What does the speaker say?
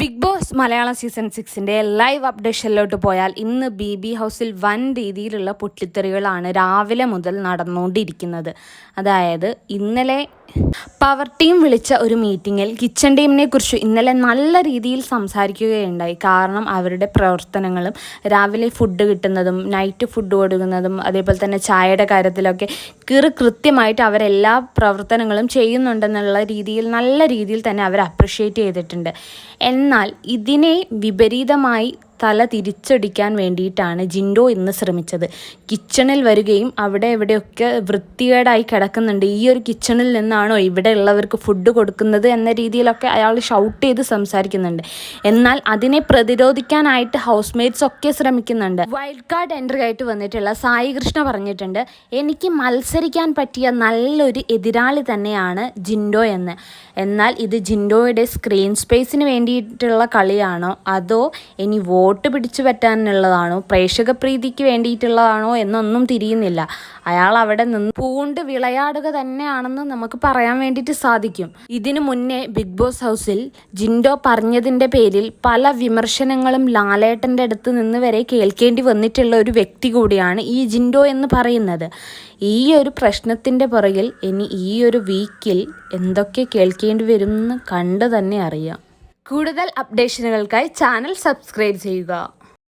Big Boss Malayalam season സിക്സിന്റെ live അപ്ഡേഷനിലോട്ട് പോയാൽ ഇന്ന് ബി ബി ഹൗസിൽ വൻ രീതിയിലുള്ള പൊട്ടിത്തെറികളാണ് രാവിലെ മുതൽ നടന്നുകൊണ്ടിരിക്കുന്നത്. അതായത് ഇന്നലെ പവർ ടീം വിളിച്ച ഒരു മീറ്റിങ്ങിൽ കിച്ചൺ ടീമിനെ കുറിച്ച് ഇന്നലെ നല്ല രീതിയിൽ സംസാരിക്കുകയുണ്ടായി. കാരണം അവരുടെ പ്രവർത്തനങ്ങളും രാവിലെ ഫുഡ് കിട്ടുന്നതും നൈറ്റ് ഫുഡ് കൊടുക്കുന്നതും അതേപോലെ തന്നെ ചായയുടെ കാര്യത്തിലൊക്കെ കീറി കൃത്യമായിട്ട് അവരെല്ലാ പ്രവർത്തനങ്ങളും ചെയ്യുന്നുണ്ടെന്നുള്ള രീതിയിൽ നല്ല രീതിയിൽ തന്നെ അവർ അപ്രിഷ്യേറ്റ് ചെയ്തിട്ടുണ്ട്. എന്നാൽ ഇതിനെ വിപരീതമായി തല തിരിച്ചടിക്കാൻ വേണ്ടിയിട്ടാണ് ജിൻഡോ ഇന്ന് ശ്രമിച്ചത്. കിച്ചണിൽ വരികയും അവിടെ എവിടെയൊക്കെ വൃത്തികേടായി കിടക്കുന്നുണ്ട്. ഈ ഒരു കിച്ചണിൽ നിന്നാണോ ഇവിടെ ഉള്ളവർക്ക് ഫുഡ് കൊടുക്കുന്നത് എന്ന രീതിയിലൊക്കെ അയാൾ ഷൗട്ട് ചെയ്ത് സംസാരിക്കുന്നുണ്ട്. എന്നാൽ അതിനെ പ്രതിരോധിക്കാനായിട്ട് ഹൗസ് മേറ്റ്സ് ഒക്കെ ശ്രമിക്കുന്നുണ്ട്. വൈൽഡ് കാർഡ് എൻട്രി ആയിട്ട് വന്നിട്ടുള്ള സായി കൃഷ്ണ പറഞ്ഞിട്ടുണ്ട് എനിക്ക് മത്സരിക്കാൻ പറ്റിയ നല്ലൊരു എതിരാളി തന്നെയാണ് ജിൻഡോ എന്ന്. എന്നാൽ ഇത് ജിൻഡോയുടെ സ്ക്രീൻ സ്പേസിന് വേണ്ടിയിട്ടുള്ള കളിയാണോ? അതോ ഇനി വോട്ട് പിടിച്ചു പറ്റാനുള്ളതാണോ? പ്രേക്ഷക പ്രീതിക്ക് വേണ്ടിയിട്ടുള്ളതാണോ എന്നൊന്നും തിരിയുന്നില്ല. അയാൾ അവിടെ നിന്ന് പൂണ്ട് വിളയാടുക തന്നെയാണെന്ന് നമുക്ക് പറയാൻ വേണ്ടിയിട്ട് സാധിക്കും. ഇതിനു മുന്നേ ബിഗ് ബോസ് ഹൗസിൽ ജിൻഡോ പറഞ്ഞതിന്റെ പേരിൽ പല വിമർശനങ്ങളും ലാലേട്ടന്റെ അടുത്ത് നിന്ന് വരെ കേൾക്കേണ്ടി വന്നിട്ടുള്ള ഒരു വ്യക്തി കൂടിയാണ് ഈ ജിൻഡോ എന്ന് പറയുന്നത്. ഈ ഒരു പ്രശ്നത്തിന്റെ പുറകിൽ ഇനി ഈ ഒരു വീക്കിൽ എന്തൊക്കെ കേൾക്കേണ്ടി വരും എന്ന് കണ്ടു തന്നെ അറിയാം. കൂടുതൽ അപ്ഡേഷനുകൾക്കായി ചാനൽ സബ്സ്ക്രൈബ് ചെയ്യുക.